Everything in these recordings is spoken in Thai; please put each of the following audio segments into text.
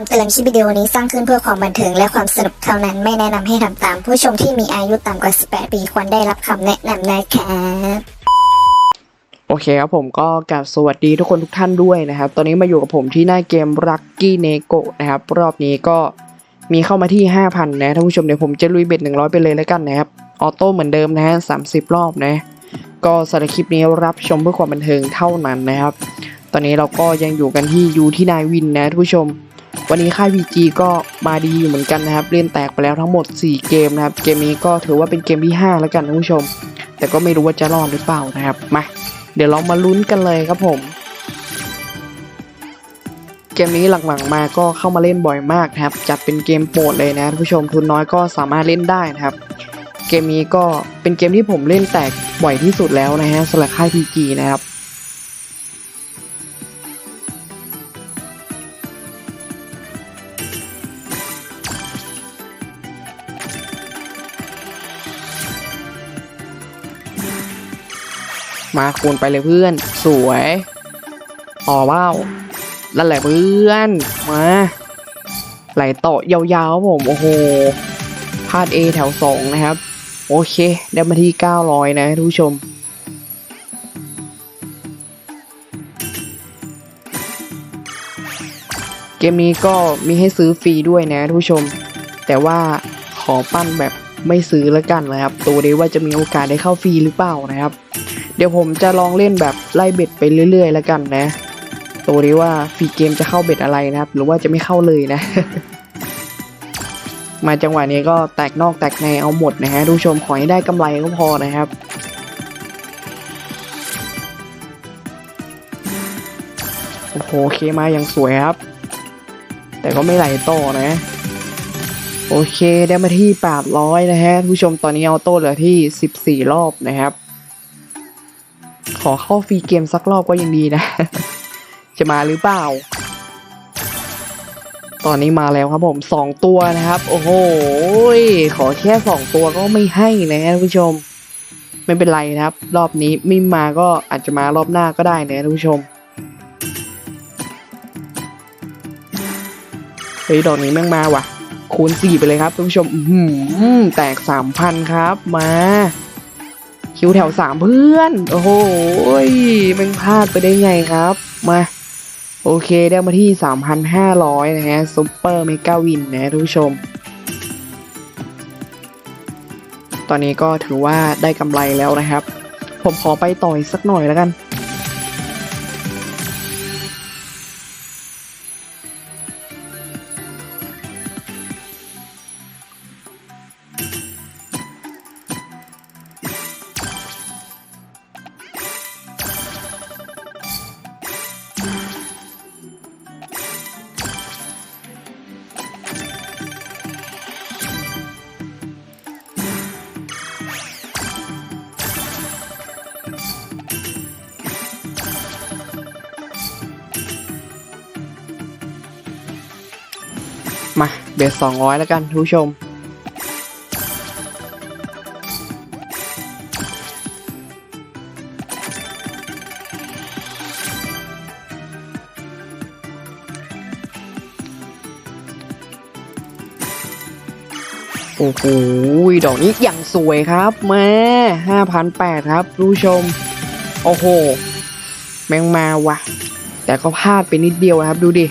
ำเตือนคลิปวิดีโอนี้สร้างขึ้นเพื่อความบันเทิงและความสนุกเท่านั้นไม่แนะนำให้ทำตาม ผู้ชมที่มีอายุต่ำกว่า 18 ปีควรได้รับคำแนะนำนะครับโอเคครับผมก็กราบสวัสดีทุกคนทุกท่านด้วยนะครับ ตอนนี้มาอยู่กับผมที่หน้าเกม Lucky n e g o นะครับ รอบนี้ก็มีเข้ามาที่ 5,000 นะท่านผู้ชมเดี๋ยวผมจะลุยเบ็ด 100 ไปเลยแล้วกันนะครับ ออโต้เหมือนเดิมนะฮะ30 รอบนะ ก็สำหรับคลิปนี้รับชมเพื่อความบันเทิงเท่านั้นนะครับ ตอนนี้เราก็ยังอยู่กันที่ยูที่นายวินนะท่านผู้ชม วันนี้ค่าย VG ก็มาดีอยู่เหมือนกันนะครับ เล่นแตกไปแล้วทั้งหมด 4 เกมนะครับ เกมนี้ก็ถือว่าเป็นเกมที่ 5 แล้วกันท่านผู้ชม แต่ก็ไม่รู้ว่าจะรอดหรือเปล่านะครับ มา เดี๋ยวเรามาลุ้นกันเลยครับผม เกมนี้หลังๆมาก็เข้ามาเล่นบ่อยมากนะครับ จัดเป็นเกมโปรดเลยนะท่านผู้ชมทุนน้อยก็สามารถเล่นได้นะครับ เกมนี้ก็เป็นเกมที่ผมเล่นแตกบ่อยที่สุดแล้วนะฮะสำหรับค่าย PG นะครับ มาคูณไปเลยเพื่อน สวยต่อว้าวนั่นแหละเพื่อน มาไหลต่อยาวๆผมโอ้โหพลาด A แถว 2 นะครับ โอเค ได้มาที่ 900 นะทุกผู้ชม เกมนี้ก็มีให้ซื้อฟรีด้วยนะทุกผู้ชม แต่ว่าขอปั้นแบบไม่ซื้อแล้วกันนะครับ ตัวนี้ว่าจะมีโอกาสได้เข้าฟรีหรือเปล่านะครับ เดี๋ยวผมจะลองเล่นแบบไล่เบ็ดไปเรื่อย ๆ แล้วกันนะตัวนี้ว่าฟรีเกมจะเข้าเบ็ดอะไรนะครับ หรือว่าจะไม่เข้าเลยนะ มาจังหวะนี้ก็แตกนอกแตกในเอาหมดนะฮะทุกผู้ชมขอให้ได้กำไรก็พอนะครับโอ้โหเคมาอย่างสวยครับ แต่ก็ไม่ไหลต่อนะ โอเคได้มาที่800นะฮะผู้ชมตอนนี้เอาโต้เหลือที่ 14 รอบนะครับ อเข้าฟรีเกมสักรอบก็ยังดีนะ จะมาหรือเปล่า ตอนนี้มาแล้วครับผมสองตัวนะครับ โอ้โหขอแค่สองตัวก็ไม่ให้นะท่านผู้ชม ไม่เป็นไรนะครับ รอบนี้ไม่มาก็อาจจะมารอบหน้าก็ได้นะท่านผู้ชมเฮ้ยดอกนี้แม่งมาว่ะ คูณสี่ไปเลยครับท่านผู้ชม อือหือแตกสามพันครับมา คิวแถวสามเพื่อน โอ้โหมันพลาดไปได้ไงครับ มา โอเคได้มาที่ 3,500 นะฮะซุปเปอร์เมกาวินนะทุกชม ตอนนี้ก็ถือว่าได้กำไรแล้วนะครับ ผมขอไปต่อยสักหน่อยแล้วกัน มาเบส200แล้วกันทุกผู้ชม โอ้โหดอกนี้อย่างสวยครับแม่ห้าพันแปดครับผู้ชม โอ้โห แมงมาวะแต่ก็พลาดไปนิดเดียวนะครับดูดิ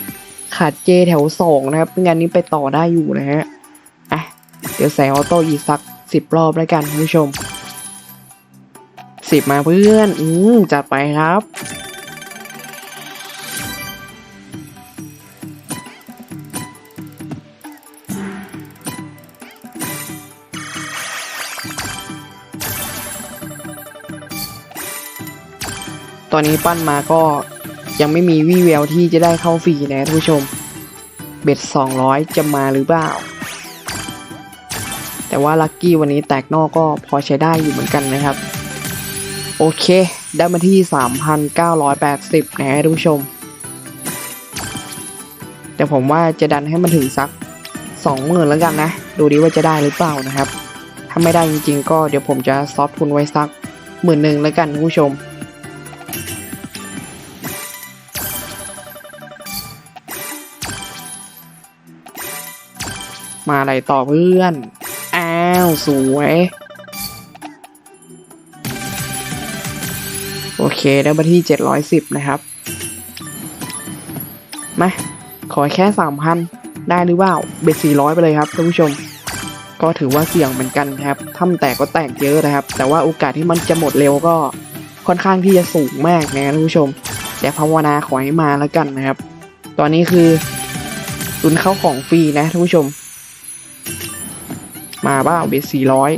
ขาดเจแถวสองนะครับงานนี้ไปต่อได้อยู่นะฮะอะเดี๋ยวใส่ออโต้อีกสักสิบรอบแล้วกันคุณผู้ชมสิบมาเพื่อน อืมจัดไปครับตอนนี้ปั้นมาก็ ยังไม่มีวี่แววที่จะได้เข้าฟรีนะท่านผู้ชม เบ็ด 200 จะมาหรือเปล่า แต่ว่าลัคกี้วันนี้แตกนอกก็พอใช้ได้อยู่เหมือนกันนะครับ โอเค ได้มาที่ 3,980นะฮะท่านผู้ชม แต่ผมว่าจะดันให้มันถึงสัก 20,000แล้วกันนะ ดูดิว่าจะได้หรือเปล่านะครับ ถ้าไม่ได้จริงๆ ก็เดี๋ยวผมจะซอฟทุนไว้สักหมื่นหนึ่งแล้วกันท่านผู้ชม มาอะไรต่อเพื่อน อ้าว สวย โอเค ได้มาที่ 710 นะครับ มา ขอแค่ 3,000 ได้หรือเปล่า เบ็ด400 ไปเลยครับท่านผู้ชม ก็ถือว่าเสี่ยงเหมือนกันครับถ้ามันแตกก็แตกเยอะนะครับ แต่ว่าโอกาสที่มันจะหมดเร็วก็ค่อนข้างที่จะสูงมากนะท่านผู้ชม แต่ภาวนาขอให้มาแล้วกันนะครับ ตอนนี้คือตุนเข้าของฟรีนะท่านผู้ชม มาบ้าเบสี่ร้อย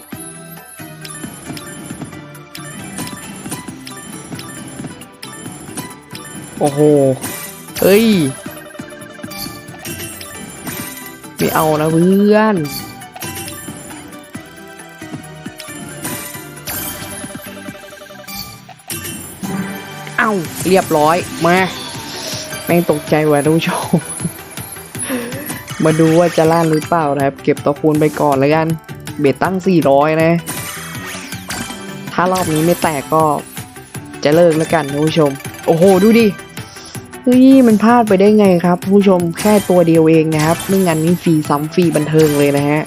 โอ้โห เอ้ย ไม่เอานะเพื่อน เอ้า เรียบร้อย มา แม่งตกใจว่ะท่านผู้ชม มาดูว่าจะล่านหรือเปล่านะครับ เก็บตัวคูณไปก่อนแล้วกัน เบ็ดตั้ง 400 นะ ถ้ารอบนี้ไม่แตกก็จะเลิกแล้วกันท่านผู้ชม โอ้โห ดูดิเฮ้ยมันพลาดไปได้ไงครับผู้ชมแค่ตัวเดียวเองนะครับ ไม่งั้นนี่ฟรีซ้ำฟรีบันเทิงเลยนะฮะ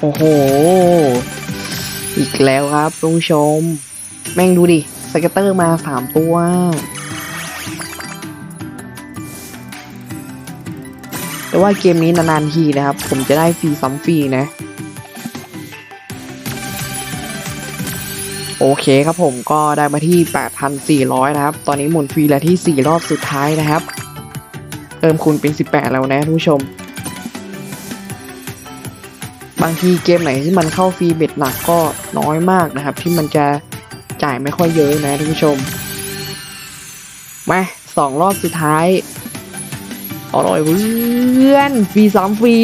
โอ้โห อีกแล้วครับท่านผู้ชม แม่งดูดิ สเก็ตเตอร์มาสามตัว แต่ว่าเกมนี้นานๆทีนะครับ ผมจะได้ฟรีซ้ำฟรีนะ โอเคครับผมก็ได้มาที่ 8,400 นะครับ ตอนนี้หมุนฟรีแล้วที่ 4 รอบสุดท้ายนะครับ เพิ่มคูณเป็น 18 แล้วนะท่านผู้ชม บางทีเกมไหนที่มันเข้าฟรีเบ็ดหนักก็น้อยมากนะครับ ที่มันจะจ่ายไม่ค่อยเยอะนะท่านผู้ชม มาสองรอบสุดท้ายอร่อยเพื่อนฟรีสามฟรี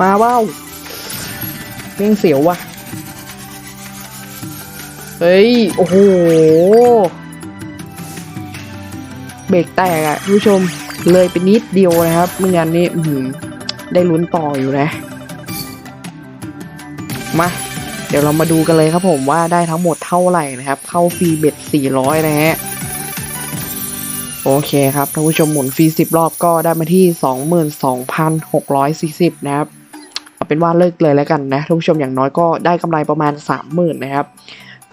มาเบ้าเม่งเสียวว่ะ เฮ้ย โอ้โห เบรกแตกอะท่านผู้ชมเลยไปนิดเดียวนะครับไม่งั้นี้ได้ลุ้นต่ออยู่นะ มา เดี๋ยวเรามาดูกันเลยครับผมว่าได้ทั้งหมดเท่าไหร่นะครับ เข้าฟรีเบ็ด400 นะฮะ โอเคครับท่านผู้ชมหมุนฟรี 10 รอบก็ได้มาที่ 22,640 นะครับเอาเป็นว่าเลิกเลยแล้วกันนะท่านผู้ชมอย่างน้อยก็ได้กำไรประมาณ 30,000 นะครับ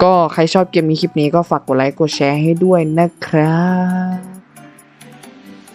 ก็ใครชอบเกมนี้คลิปนี้ก็ฝากกดไลค์กดแชร์ให้ด้วยนะครับ